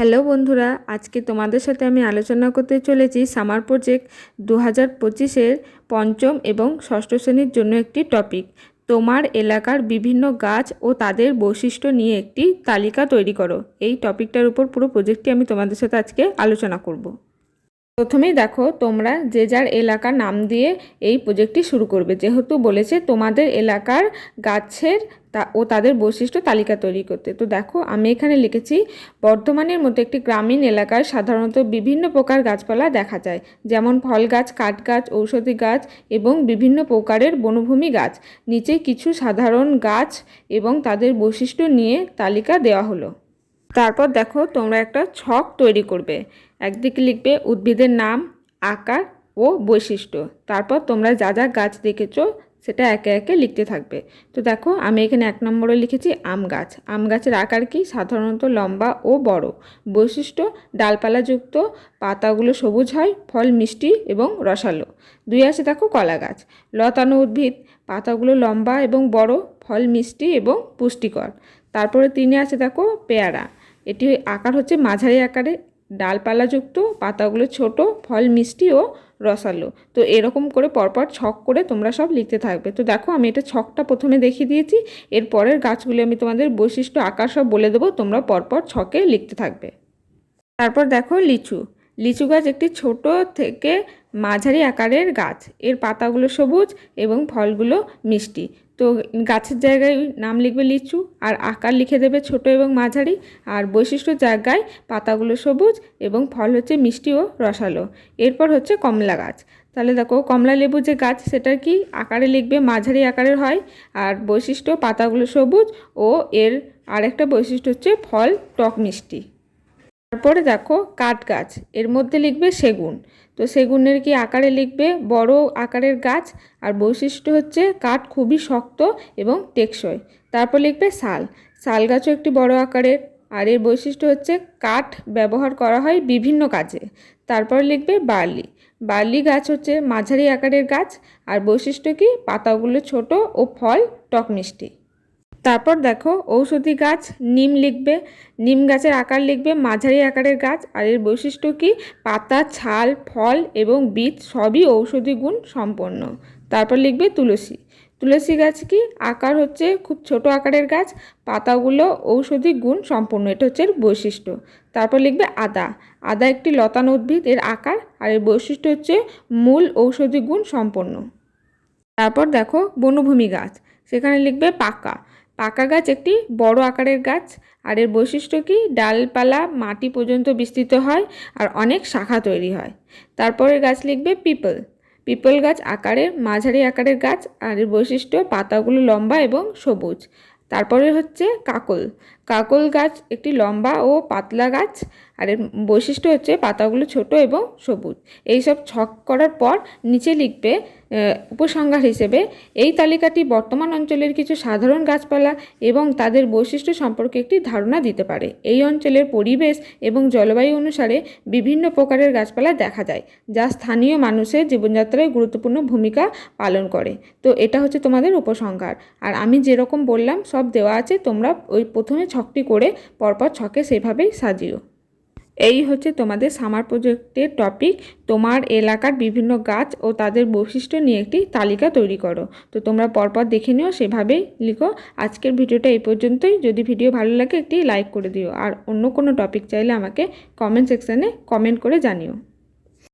Hello বন্ধুরা, আজকে তোমাদের সাথে আমি আলোচনা করতে চলেছি সামার প্রজেক্ট দু হাজার পঁচিশের পঞ্চম এবং ষষ্ঠ শ্রেণির জন্য একটি টপিক। তোমার এলাকার বিভিন্ন গাছ ও তাদের বৈশিষ্ট্য নিয়ে একটি তালিকা তৈরি করো। এই টপিকটার উপর পুরো প্রজেক্টটি আমি তোমাদের সাথে আজকে আলোচনা করব। প্রথমেই দেখো, তোমরা যে যার এলাকার নাম দিয়ে এই প্রজেক্টটি শুরু করবে। যেহেতু বলেছে তোমাদের এলাকার গাছের তা, ও তাদের বৈশিষ্ট্য তালিকা তৈরি করতে। তো দেখো, আমি এখানে লিখেছি, বর্ধমানের মতো একটি গ্রামীণ এলাকায় সাধারণত বিভিন্ন প্রকার গাছপালা দেখা যায়, যেমন ফল গাছ, কাঠ গাছ, ঔষধি গাছ এবং বিভিন্ন প্রকারের বনভূমি গাছ। নিচে কিছু সাধারণ গাছ এবং তাদের বৈশিষ্ট্য নিয়ে তালিকা দেওয়া হলো। তারপর দেখো তোমরা একটা ছক তৈরি করবে। একদিকে লিখবে উদ্ভিদের নাম, আকার ও বৈশিষ্ট্য। তারপর তোমরা যা যা গাছ দেখেছ, সেটা একে একে লিখতে থাকবে। তো দেখো আমি এখানে এক নম্বরে লিখেছি আম গাছ। আম গাছের আকার কি? সাধারণত লম্বা ও বড়। বৈশিষ্ট্য, ডালপালাযুক্ত, পাতাগুলো সবুজ হয়, ফল মিষ্টি এবং রসালো। দুই আছে দেখো কলা গাছ। লতানো উদ্ভিদ, পাতাগুলো লম্বা এবং বড়, ফল মিষ্টি এবং পুষ্টিকর। তারপরে তিনে আছে দেখো পেয়ারা। এটি আকার হচ্ছে মাঝারি আকারে ডালপালাযুক্ত পাতাগুলো ছোট, ফল মিষ্টি ও রসালো। তো এরকম করে পরপর ছক করে তোমরা সব লিখতে থাকবে। তো দেখো আমি এটা ছকটা প্রথমে দেখিয়ে দিয়েছি, এর পরের গাছগুলি আমি তোমাদের বৈশিষ্ট্য, আকার সব বলে দেবো, তোমরা পরপর ছকে লিখতে থাকবে। তারপর দেখো লিচু। লিচু গাছ একটি ছোট থেকে মাঝারি আকারের গাছ। এর পাতাগুলো সবুজ এবং ফলগুলো মিষ্টি। তো গাছের জায়গায় নাম লিখবে লিচু আর আকার লিখে দেবে ছোট এবং মাঝারি। আর বৈশিষ্ট্য জায়গায় পাতাগুলো সবুজ এবং ফল হচ্ছে মিষ্টি ও রসালো। এরপর হচ্ছে কমলা গাছ। তাহলে দেখো, কমলা লেবু যে গাছ, সেটা কি আকারে লিখবে? মাঝারি আকারের হয়। আর বৈশিষ্ট্য, পাতাগুলো সবুজ ও এর আরেকটা বৈশিষ্ট্য হচ্ছে ফল টক মিষ্টি। তারপরে দেখো কাঠ গাছ, এর মধ্যে লিখবে সেগুন। তো সেগুনের কি আকারে লিখবে? বড় আকারের গাছ, আর বৈশিষ্ট্য হচ্ছে কাঠ খুবই শক্ত এবং টেকসই। তারপর লিখবে শাল শাল গাছও একটি বড় আকারের, আর এর বৈশিষ্ট্য হচ্ছে কাঠ ব্যবহার করা হয় বিভিন্ন কাজে। তারপর লিখবে বার্লি বার্লি গাছ হচ্ছে মাঝারি আকারের গাছ, আর বৈশিষ্ট্য কি? পাতাগুলো ছোট ও ফল টক মিষ্টি। তারপর দেখো ঔষধি গাছ, নিম লিখবে, নিম গাছের আকার লিখবে, মাঝারি আকারের গাছ, আর এর বৈশিষ্ট্য কি? পাতা, ছাল, ফল এবং বীজ সবই ঔষধি গুণ সম্পন্ন। তারপর লিখবে তুলসী। তুলসী গাছ কি? আকার হচ্ছে খুব ছোট আকারের গাছ, পাতাগুলো ঔষধি গুণ সম্পন্ন, এটা হচ্ছে এর বৈশিষ্ট্য। তারপর লিখবে আদা। আদা একটি লতানো উদ্ভিদ, এর আকার আর এর বৈশিষ্ট্য হচ্ছে মূল ঔষধি গুণ সম্পন্ন। তারপর দেখো বনভূমি গাছ, সেখানে লিখবে পাকা। পাকা গাছ একটি বড় আকারের গাছ। আর এর বৈশিষ্ট্য কি? ডালপালা মাটি পর্যন্ত বিস্তৃত হয় আর অনেক শাখা তৈরি হয়। তারপরে গাছ লিখবে পিপল। পিপল গাছ আকারের, মাঝারি আকারের গাছ। আর এর বৈশিষ্ট্য পাতাগুলো লম্বা এবং সবুজ। তারপরে হচ্ছে কাকল। কাকল গাছ, একটি লম্বা ও পাতলা গাছ, আর এর বৈশিষ্ট্য হচ্ছে পাতাগুলো ছোট এবং সবুজ। এইসব ছক করার পর নিচে লিখবে উপসংহার হিসেবে, এই তালিকাটি বর্তমান অঞ্চলের কিছু সাধারণ গাছপালা এবং তাদের বৈশিষ্ট্য সম্পর্কে একটি ধারণা দিতে পারে। এই অঞ্চলের পরিবেশ এবং জলবায়ু অনুসারে বিভিন্ন প্রকারের গাছপালা দেখা যায়, যা স্থানীয় মানুষের জীবনযাত্রায় গুরুত্বপূর্ণ ভূমিকা পালন করে। তো এটা হচ্ছে তোমাদের উপসংহার। আর আমি যেরকম বললাম, সব দেওয়া আছে, তোমরা ওই প্রথমে ছকটি করে পরপর ছকে সেভাবেই সাজিও। এই হচ্ছে তোমাদের সামার প্রজেক্টের টপিক তোমার এলাকার বিভিন্ন গাছ ও তাদের বৈশিষ্ট্য নিয়ে একটি তালিকা তৈরি করো। তো তোমরা পরপর দেখে নিও, সেভাবেই লিখো। আজকের ভিডিওটা এই পর্যন্তই। যদি ভিডিও ভালো লাগে একটি লাইক করে দিও। আর অন্য কোনো টপিক চাইলে আমাকে কমেন্ট সেকশানে কমেন্ট করে জানিও।